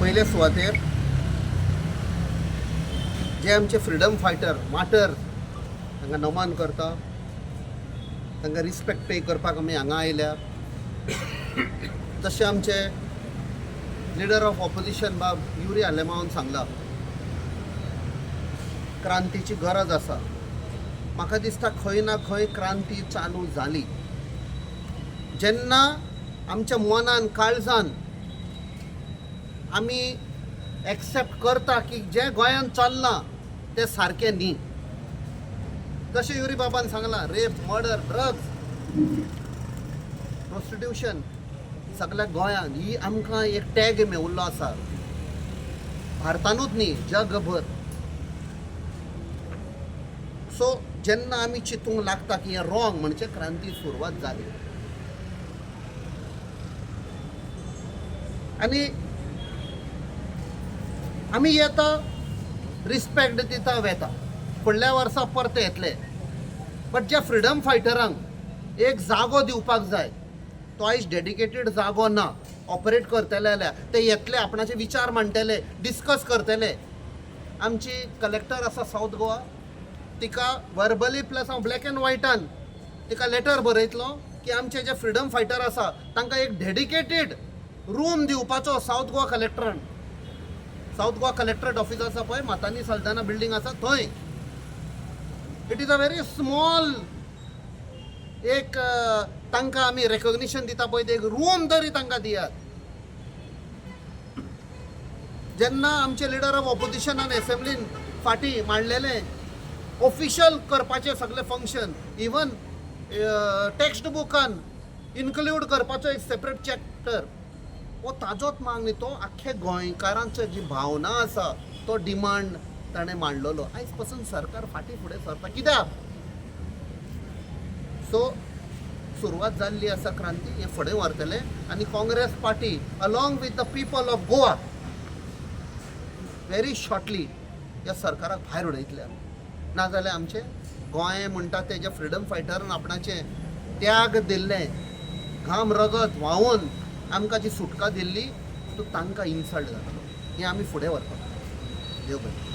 पयले सुवातेर जे आमचे फ्रिडम फायटर माटर तांकां नमन करता तांकां रिस्पेक्ट पे करपाक आमी हांगा आयल्या. तशें आमचे लिडर ऑफ ऑपोजिशन बाब युरी आलेमावन सांगला क्रांतीची गरज आसा. म्हाका दिसता खंय ना खंय क्रांती चालू जाली. जेन्ना आमच्या मनान काळजान आमी एक्सेप्ट करता की जें गोंयांत चल्लां तें सारकें न्ही. जशें युरी बाबान सांगलां रेप मर्डर ड्रग्स प्रोस्टिट्युशन सगळ्या गोंयांत ही आमकां एक टॅग मेवल्लो आसा. भारतानूच न्ही जगभर. सो जेन्ना आमी चिंतूंक लागता की हें रॉंग म्हणजे क्रांती सुरवात जाली. आनी आमी येता रिस्पेक्ट दिता वेता. फुडल्या वर्सा परते येतले. बट ज्या फ्रिडम फायटरांक एक जागो दिवपाक जाय. तो आयज डेडिकेटेड जागो ना. ऑपरेट करतले जाल्यार ते येतले आपणाचे विचार मांडटले डिस्कस करतले. आमची कलेक्टर आसा सावथ गोवा तिका वर्बली प्लस हांव ब्लॅक अँड व्हायटान तिका लेटर बरयतलो की आमचे जे फ्रिडम फायटर आसा तांकां एक डेडिकेटेड रूम दिवपाचो सावथ गोवा कलेक्टरान सावथ गोवा कलेक्टरेट ऑफिस आसा पळय मातानी सल्ताना बिल्डींग आसा थंय. It is a very small एक तांकां आमी रेकॉग्निशन दिता पळय ते एक रूम तरी तांकां दियात. जेन्ना आमचे लिडर ऑफ ऑपोजिशनान एसेंब्लीन फाटी मांडलेले ऑफिशियल करपाचे सगळे फंक्शन इवन टेक्स्ट बुकान इन्क्लूड करपाचो एक सेपरेट चॅप्टर हो ताजोच मागणी तो आख्खे गोंयकारांचो जी भावना आसा तो डिमांड ताणें मांडलेलो आयजपासून सरकार फाटी फुडें सरता कित्याक सो सुरवात जाल्ली आसा क्रांती हे फुडें व्हरतले आनी Congress party along with the people of Goa very shortly ह्या सरकाराक भायर उडयतले नाजाल्यार आमचे गोंय म्हणटा तेजे फ्रिडम फायटरान आपणाचे त्याग दिल्ले घाम रगत व्हांवून आमकां जी सुटका दिल्ली तो तांकां इन्सल्ट जातालो हें आमी फुडें व्हरपाक. देव बरें.